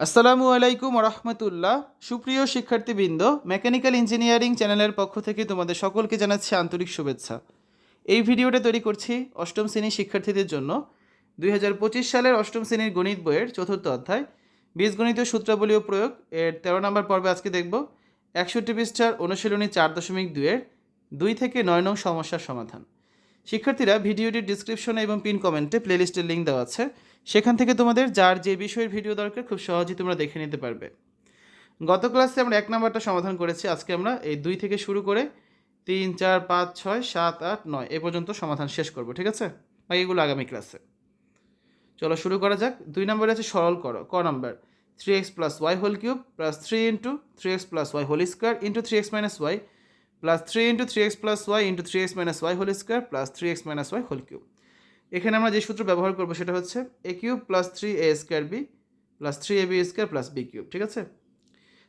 আসসালামু আলাইকুম রহমতুল্লাহ। সুপ্রিয় শিক্ষার্থীবৃন্দ, মেকানিক্যাল ইঞ্জিনিয়ারিং চ্যানেলের পক্ষ থেকে তোমাদের সকলকে জানাচ্ছি আন্তরিক শুভেচ্ছা। এই ভিডিওটা তৈরি করছি অষ্টম শ্রেণির শিক্ষার্থীদের জন্য। দুই হাজার পঁচিশ সালের অষ্টম শ্রেণির গণিত বইয়ের চতুর্থ অধ্যায়। বীজগণিতীয় সূত্রাবলীয় প্রয়োগ। এর তেরো নম্বর পর্বে আজকে দেখব। একষট্টি পৃষ্ঠার অনুশীলনী চার দশমিক দুইয়ের দুই থেকে নয় নং সমস্যার সমাধান। শিক্ষার্থীরা ভিডিওটির ডিসক্রিপশনে এবং পিন কমেন্টে প্লেলিস্টের লিঙ্ক দেওয়া আছে। সেখান থেকে তোমাদের যার যে বিষয়ের ভিডিও দরকার খুব সহজেই তোমরা দেখে নিতে পারবে। গত ক্লাসে আমরা এক নাম্বারটা সমাধান করেছি। আজকে আমরা এই দুই থেকে শুরু করে তিন, চার, পাঁচ, ছয়, সাত, আট, নয় এ পর্যন্ত সমাধান শেষ করব, ঠিক আছে? বাকিগুলো আগামী ক্লাসে চলো শুরু করা যাক। দুই নম্বরে আছে সরল করো। ক number three x plus y whole cube plus three into three x plus y whole square into three x minus y plus three into three x plus y into three x minus y whole square plus three x minus y whole cube এখানে আমরা যে সূত্র ব্যবহার করব সেটা হচ্ছে a cube plus three a square b plus three a b square plus b cube ঠিক আছে?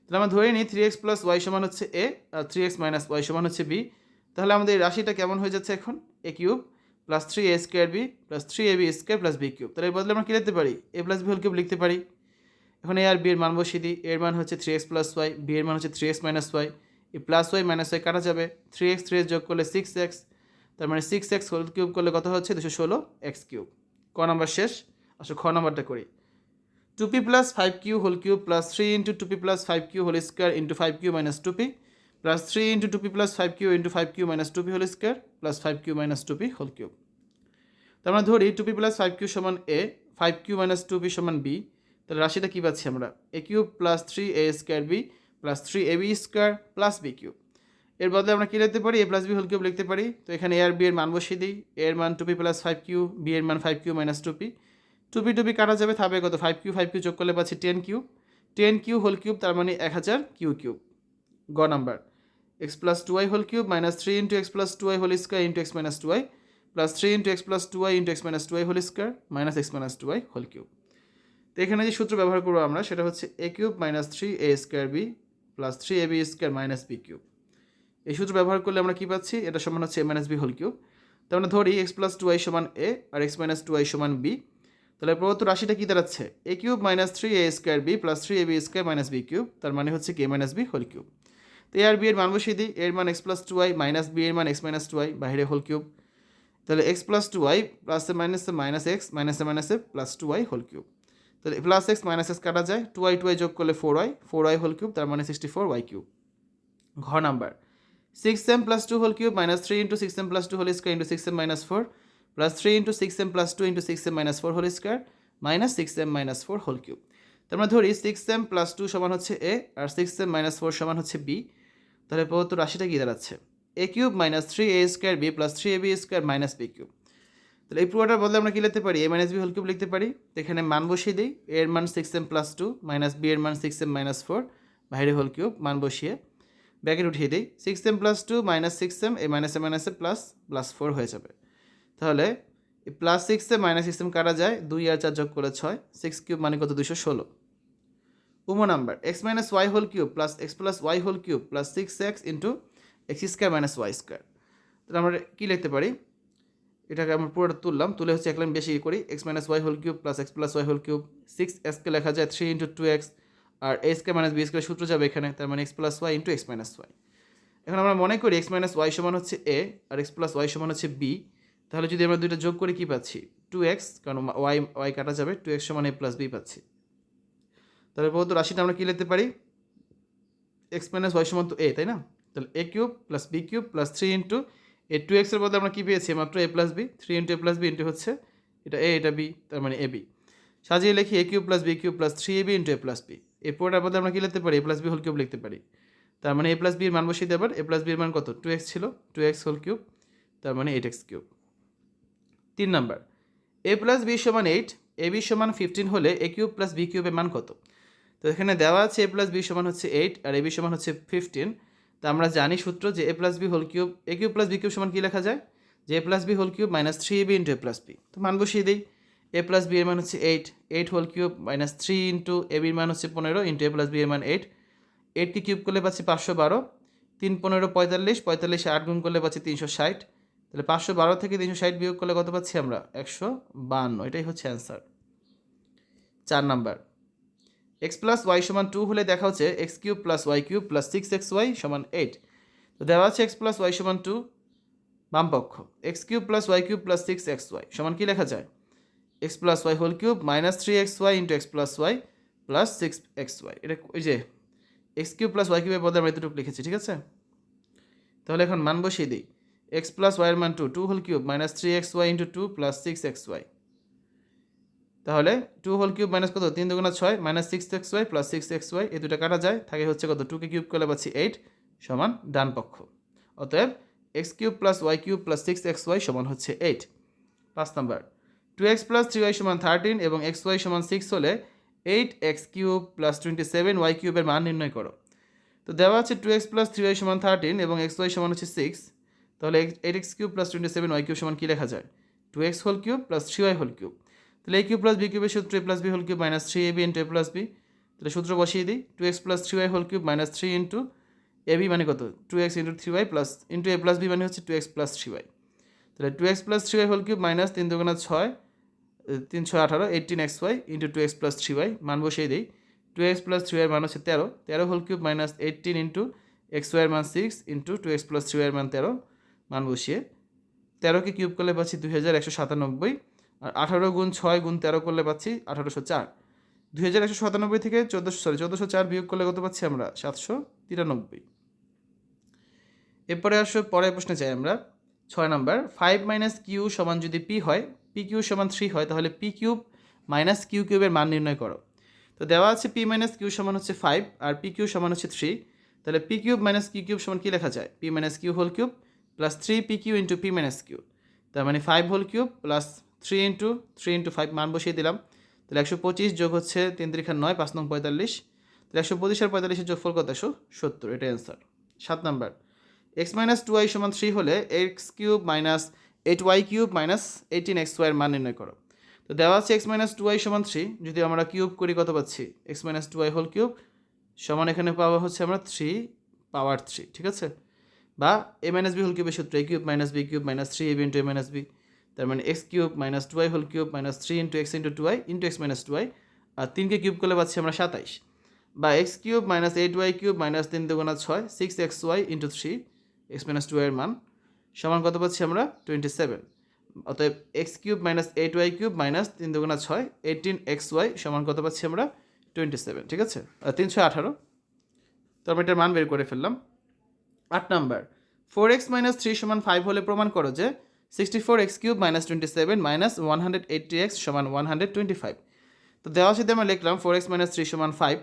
তাহলে আমরা ধরে নিই থ্রি এক্স প্লাস ওয়াই সমান হচ্ছে এ আর থ্রি এক্স মাইনাস ওয়াই সমান হচ্ছে বি তাহলে আমাদের এই রাশিটা কেমন হয়ে যাচ্ছে এখন? A cube plus three a square b plus three a b square plus b cube তাহলে এর বদলে আমরা কী লিখতে পারি? A plus b whole cube লিখতে পারি। এখন এ আর বি এর মান বসিয়ে দিই। এর মান হচ্ছে three x plus y b এর মান হচ্ছে থ্রি এক্স মাইনাস ওয়াই এই প্লাস ওয়াই মাইনাস ওয়াই কাটা যাবে। থ্রি এক্স থ্রি এক্স যোগ করলে সিক্স এক্স তার মানে সিক্স এক্স হোল কিউব করলে কত হচ্ছে? দুশো ষোলো এক্স কিউব ক নাম্বার শেষ? আসলে খ নাম্বারটা করি। Two p plus five q whole cube plus three into two p plus five q whole square into five q minus two p plus three into two p plus five q into five q minus two p whole square plus five q minus two p whole cube তার মানে ধরি two p plus five q সমান a five q minus two p সমান b তাহলে রাশিটা কী পাচ্ছি আমরা? A cube plus three a square b plus three a b square plus b cube এর বদলে আমরা কী লিখতে পারি? A plus b whole cube লিখতে পারি। তো এখানে এ আর বি এর মান বসিয়ে দিই। এ এর মান two p plus five q b এর মান five q minus two p two p two p কাটা যাবে থাকবে কত? ফাইভ কিউ ফাইভ কিউ যোগ করলে পাচ্ছি ten q ten q whole cube তার মানে এক হাজার কিউ কিউব গ number. X plus two y whole cube minus three into x plus two y whole square into x minus two y plus three into x plus two y into x minus two y whole square minus x minus two y whole cube তো এখানে যে সূত্র ব্যবহার করব আমরা, সেটা হচ্ছে a cube minus three a square b plus three a b square minus b cube এই সূত্র ব্যবহার করলে আমরা কী পাচ্ছি? এটা সমান হচ্ছে a minus b whole cube তার মানে ধরি এক্স প্লাস টু ওয়াই সমান এ আর এক্স মাইনাস টু ওয়াই সমান বি তাহলে প্রদত্ত রাশিটা কী দাঁড়াচ্ছে? A cube minus three a square b plus three a b square minus b cube তার মানে হচ্ছে কে মাইনাস বি হোল কিউব তো এ আর বি এর মান বসিয়ে দিই। এর মান x plus two y minus b এর মান এক্স মাইনাস টু ওয়াই বাইরে হোল কিউব তাহলে এক্স প্লাস টু ওয়াই প্লাসে মাইনাসে মাইনাস এক্স মাইনাসে মাইনাসে plus two y whole cube তাহলে প্লাস এক্স মাইনাস এক্স কাটা যায়। টু ওয়াই টু ওয়াই যোগ করলে four y four y whole cube তার মানে সিক্সটি ফোর ওয়াই কিউব ঘ number. Six m plus two whole cube minus three into six M plus two whole square into six M minus four plus three into six M plus two into six M minus four whole square minus six M minus four whole cube তার মানে ধরি six M plus two সমান হচ্ছে এ আর six M minus four সমান হচ্ছে B তাহলে প্রদত্ত রাশিটা কী দাঁড়াচ্ছে A cube minus three A square B plus three A B square minus B cube তাহলে এই পুরোটার বদলে আমরা কী লিখতে পারি A minus B whole cube লিখতে পারি এখানে মান বসিয়ে দিই এর মান six M plus two minus B এর মান সিক্স এম মাইনাস ফোর বাইরে হোল কিউব মান বসিয়ে ব্যাকেট উঠিয়ে দিই। Six M plus two minus six M এই মাইনাসে মাইনাসে প্লাস প্লাস ফোর হয়ে যাবে। তাহলে plus six M minus six M কাটা যায়, দুই আর চার যোগ করে ছয় সিক্স কিউব মানে কত? দুশো ষোলো। উমো number X minus Y whole cube plus X plus Y whole cube plus six X into X square minus Y square তাহলে আমরা কী লিখতে পারি? এটাকে আমরা পুরোটা তুললাম, তুলে হচ্ছে এক লাইন বেশি করি। X minus Y whole cube plus X plus Y whole cube six এক্সকে লেখা যায় three into two x R A square minus B square সূত্র যাবে এখানে, তার মানে X plus Y into X minus Y এখন আমরা মনে করি এক্স মাইনাস ওয়াই সমান হচ্ছে এ আর এক্স প্লাস ওয়াই সমান হচ্ছে বি তাহলে যদি আমরা দুইটা যোগ করে, কী পাচ্ছি? টু এক্স কারণ ওয়াই ওয়াই কাটা যাবে টু এক্স সমান এ প্লাস বি পাচ্ছি। তাহলে বহুত রাশিটা আমরা কী লিখতে পারি? এক্স মাইনাস ওয়াই সমান তো এ তাই না? তাহলে A cube plus B cube plus three into A two এক্সের বদলে আমরা কী পেয়েছি? মাত্র A plus B three into A plus B into হচ্ছে এটা এ এটা বি তার মানে এ বি সাজিয়ে লিখি A cube plus B cube plus three A B into A plus B এ পুরোটার আমরা কী লিখতে পারি? A plus B whole cube লিখতে পারি। তার মানে এ প্লাস বির মান বসিয়ে দেবার এ প্লাস বির মান কত? টু এক্স ছিল। টু এক্স হোল কিউব তার মানে এইট এক্স কিউব তিন নাম্বার। এ প্লাস বি সমান এইট এ বি সমান ফিফটিন হলে এ কিউব প্লাস বি কিউবের মান কত? তো এখানে দেওয়া আছে এ প্লাস বি সমান হচ্ছে এইট আর এ বি সমান হচ্ছে ফিফটিন তা আমরা জানি সূত্র যে A plus B whole cube A cube plus B cube সমান কী লেখা যায়? যে A plus B whole cube minus three A B into A plus B তো মান বসিয়ে দিই। এ প্লাস বি এর মান হচ্ছে eight eight whole cube minus three into A বির মান হচ্ছে পনেরো ইন্টু এ প্লাস বি এর মান এইট এইটকে কিউব করলে পাচ্ছি পাঁচশো বারো। তিন পনেরো পঁয়তাল্লিশ, পঁয়তাল্লিশে আট গুণ করলে পাচ্ছি তিনশো ষাট। তাহলে পাঁচশো বারো থেকে তিনশো ষাট বিয়োগ করলে কত পাচ্ছি আমরা? একশো বান্ন। এটাই হচ্ছে অ্যান্সার চার নাম্বার। এক্স প্লাস ওয়াই সমান টু হলে দেখা হচ্ছে X cube plus Y cube plus six X Y সমান এইট তো দেওয়া আছে এক্স প্লাস ওয়াই সমান টু বাম পক্ষ X cube plus Y cube plus six X Y সমান কী লেখা যায়? X plus Y whole cube minus three X Y into X plus Y plus six X Y এটা ওই যে এক্স কিউব প্লাস ওয়াই কিউবের বদলে আমরা এতটুকু লিখেছি, ঠিক আছে? তাহলে এখন মান বসিয়ে দিই। এক্স প্লাস ওয়াইয়ের মান two two whole cube minus three X Y into two plus six X Y তাহলে টু হোল কিউব মাইনাস কত? তিন দুগুণা ছয় minus six X Y plus six X Y এই দুটো কাটা যায়। থাকে হচ্ছে কত? টুকে কিউব করলে পাচ্ছি এইট সমান ডান পক্ষ। অতএব X cube plus Y cube plus six X Y সমান হচ্ছে এইট পাঁচ number. Two X plus three Y সমান থার্টিন এবং এক্স ওয়াই সমান সিক্স হলে eight X cube plus twenty seven Y কিউবের মান নির্ণয় করো। তো দেওয়া আছে two X plus three Y সমান থার্টিন এবং এক্স ওয়াই সমান হচ্ছে সিক্স তাহলে eight X cube plus twenty seven Y cube সমান কী লেখা যায়? Two X whole cube plus three Y whole cube তাহলে এ কিউব প্লাস বি কিউবের সূত্র A plus B whole cube minus three A B into A plus B তাহলে সূত্র বসিয়ে দিই। Two X plus three Y whole cube minus three into A B মানে কত? Two X into three Y plus into A plus B মানে হচ্ছে two X plus three Y তাহলে two X plus three Y whole cube minus তিন দুগুণা ছয় তিন ছয় আঠারো eighteen X Y into two X plus three Y মান বসিয়ে দিই। Two X plus three Y মান হচ্ছে তেরো তেরো whole cube minus eighteen into X ওয়াইয়ের মান six into two X plus three ওয়াইয়ের মান তেরো, মান বসিয়ে। তেরোকে কিউব করলে পাচ্ছি দুই হাজার একশো সাতানব্বই, আর আঠারো গুণ ছয় গুণ তেরো করলে পাচ্ছি আঠারোশো চার। দুই হাজার একশো সাতানব্বই থেকে চোদ্দোশো সরি চোদ্দোশো চার বিয়োগ করলে কত পাচ্ছি আমরা? সাতশো তিরানব্বই। এরপরে আসো, পরের প্রশ্নে চাই আমরা। ছয় নম্বর ফাইভ মাইনাস কিউ সমান যদি পি হয় পি কিউ সমান থ্রি হয়, তাহলে পি কিউব মাইনাস কিউ কিউবের মান নির্ণয় করো। তো দেওয়া আছে পি মাইনাস কিউ সমান হচ্ছে ফাইভ আর পি কিউ সমান হচ্ছে থ্রি তাহলে P cube minus Q cube সমান কী লেখা যায়? P minus Q whole cube plus three P Q into P minus Q তার মানে five whole cube plus three into three into five মান বসিয়ে দিলাম। তাহলে একশো পঁচিশ যোগ হচ্ছে তিন তিরিখা নয়, পাঁচ নং পঁয়তাল্লিশ। তাহলে একশো পঁচিশ আর পঁয়তাল্লিশের যোগফল কত? একশো সত্তর, এটা অ্যান্সার সাত number X minus two Y সমান থ্রি হলে X cube minus eight Y cube minus eighteen X ওয়াইয়ের মান নির্ণয় করো। তো দেওয়া আছে এক্স মাইনাস টু ওয়াই সমান থ্রি যদি আমরা কিউব করি, কত পাচ্ছি? X minus two Y whole cube সমান এখানে পাওয়া হচ্ছে আমরা থ্রি পাওয়ার থ্রি ঠিক আছে? বা এ মাইনাস বি হোল কিউবের সূত্র A cube minus B cube minus three A B into A minus B তার মানে X cube minus two Y whole cube minus three into X into two Y into X minus two Y আর তিনকে cube করলে পাচ্ছি আমরা সাতাইশ। বা X cube minus eight Y cube minus তিন দুগুণা ছয় six X Y into three X minus two এর মান। সমান কত পাচ্ছি আমরা? টোয়েন্টি সেভেন অতএব X cube minus eight Y cube minus তিন দুগুণা ছয় এইটিন এক্স ওয়াই সমান কত পাচ্ছি আমরা? টোয়েন্টি সেভেন ঠিক আছে? তিনশো আঠারো। তো আমরা এটার মান বের করে ফেললাম। আট number. Four X minus three সমান ফাইভ হলে প্রমাণ করো যে sixty four X cube minus twenty seven minus one hundred eighty X সমান ওয়ান হান্ড্রেড টোয়েন্টি ফাইভ তো দেওয়া সাথে আমরা লিখলাম ফোর এক্স মাইনাস থ্রি সমান ফাইভ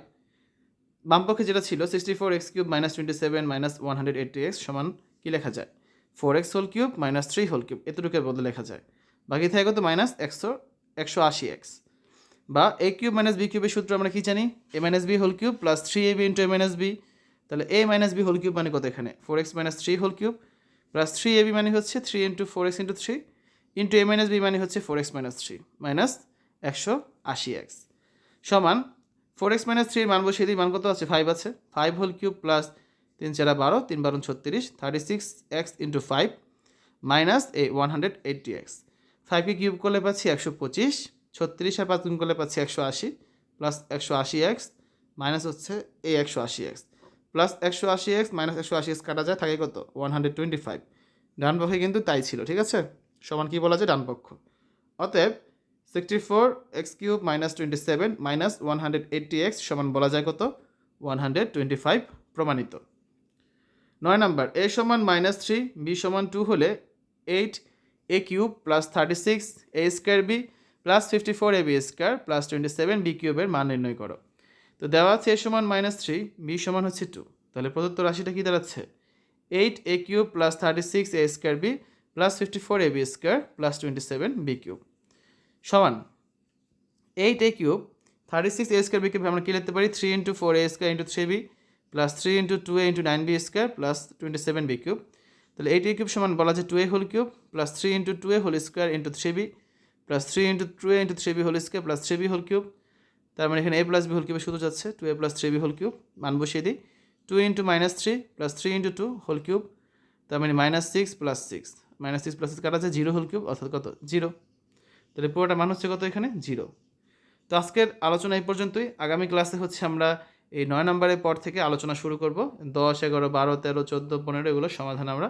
বামপক্ষে যেটা ছিল sixty four X cube minus twenty seven minus one hundred eighty X সমান কী লেখা যায়? Four X whole cube minus three whole cube, এতটুকুর বদলে লেখা যায়। বাকি থাকে কত? মাইনাস একশো একশো আশি এক্স। বা এ কিউব মাইনাস বি কিউবের সূত্র আমরা কী জানি? A minus B whole cube plus three A B into A minus B. তাহলে A minus B whole cube মানে কত এখানে? Four X minus three whole cube plus three A B মানে হচ্ছে three into four X into three. Into A minus B মানে হচ্ছে four X minus three minus একশো আশি এক্স। সমান, ফোর এক্স মাইনাস থ্রির মান বসিয়ে দিই, মান কত আছে? ফাইভ আছে। ফাইভ হোল কিউব প্লাস তিন চারা বারো, তিন বারো ছত্রিশ thirty six X into five minus এই ওয়ান হান্ড্রেড এইটটি এক্স ফাইভকে কিউব করলে পাচ্ছি একশো পঁচিশ, ছত্রিশ আর পাঁচ গুণ করলে পাচ্ছি একশো আশি প্লাস একশো আশি এক্স মাইনাস হচ্ছে এই একশো আশি এক্স প্লাস একশো আশি এক্স মাইনাস একশো আশি এক্স কাটা যায় থাকে কত? ওয়ান হান্ড্রেড টোয়েন্টি ফাইভ ডান পক্ষে কিন্তু তাই ছিল, ঠিক আছে? সমান কী বলা যায়? ডান পক্ষ। অতএব sixty four X cube minus twenty seven minus one hundred eighty X সমান বলা যায় কত? ওয়ান হান্ড্রেড টোয়েন্টি ফাইভ প্রমাণিত। নয় নাম্বার, এ সমান মাইনাস থ্রি বি সমান টু হলে eight A cube plus thirty six A square B plus fifty four A B square plus twenty seven B কিউবের মান নির্ণয় করো। তো দেওয়া আছে এ সমান মাইনাস থ্রি বি সমান হচ্ছে টু তাহলে প্রদত্ত রাশিটা কী দাঁড়াচ্ছে? Eight A cube plus thirty six A square B plus fifty four A B square plus twenty seven B cube সমান eight A cube thirty six A square B cube আমরা কী লিখতে পারি? Three into four A square into three B plus three into two A into nine B square plus twenty seven B cube তাহলে eight এ cube সমান বলা যায় two A whole cube plus three into two A whole square into three B plus three into two A into three B whole square plus three B whole cube তার মানে এখানে এ plus B whole কিউবে শুধু যাচ্ছে two A plus three B whole cube মান বসিয়ে দিই। Two into minus three plus three into two whole cube তার মানে minus six plus six minus six plus six কাটা আছে জিরো হোল কিউব অর্থাৎ কত? জিরো তাহলে পুরোটা মান হচ্ছে কত এখানে? জিরো তো আজকের আলোচনা এই পর্যন্তই। আগামী ক্লাসে হচ্ছে আমরা এই নয় নম্বরের পর থেকে আলোচনা শুরু করব। দশ, এগারো, বারো, তেরো, চোদ্দ, পনেরো এগুলোর সমাধান আমরা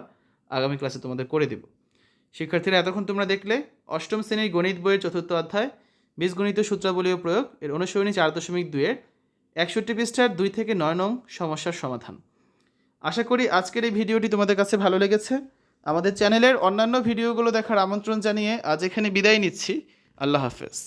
আগামী ক্লাসে তোমাদের করে দিব। শিক্ষার্থীরা, এতক্ষণ তোমরা দেখলে অষ্টম শ্রেণির গণিত বইয়ের চতুর্থ অধ্যায়, বীজগণিত সূত্রাবলীয় প্রয়োগ, এর অনুসরণী চার দশমিক দুইয়ের একষট্টি পৃষ্ঠার দুই থেকে নয় নং সমস্যার সমাধান। আশা করি আজকের এই ভিডিওটি তোমাদের কাছে ভালো লেগেছে। আমাদের চ্যানেলের অন্যান্য ভিডিওগুলো দেখার আমন্ত্রণ জানিয়ে আজ এখানে বিদায় নিচ্ছি। আল্লাহ হাফেজ।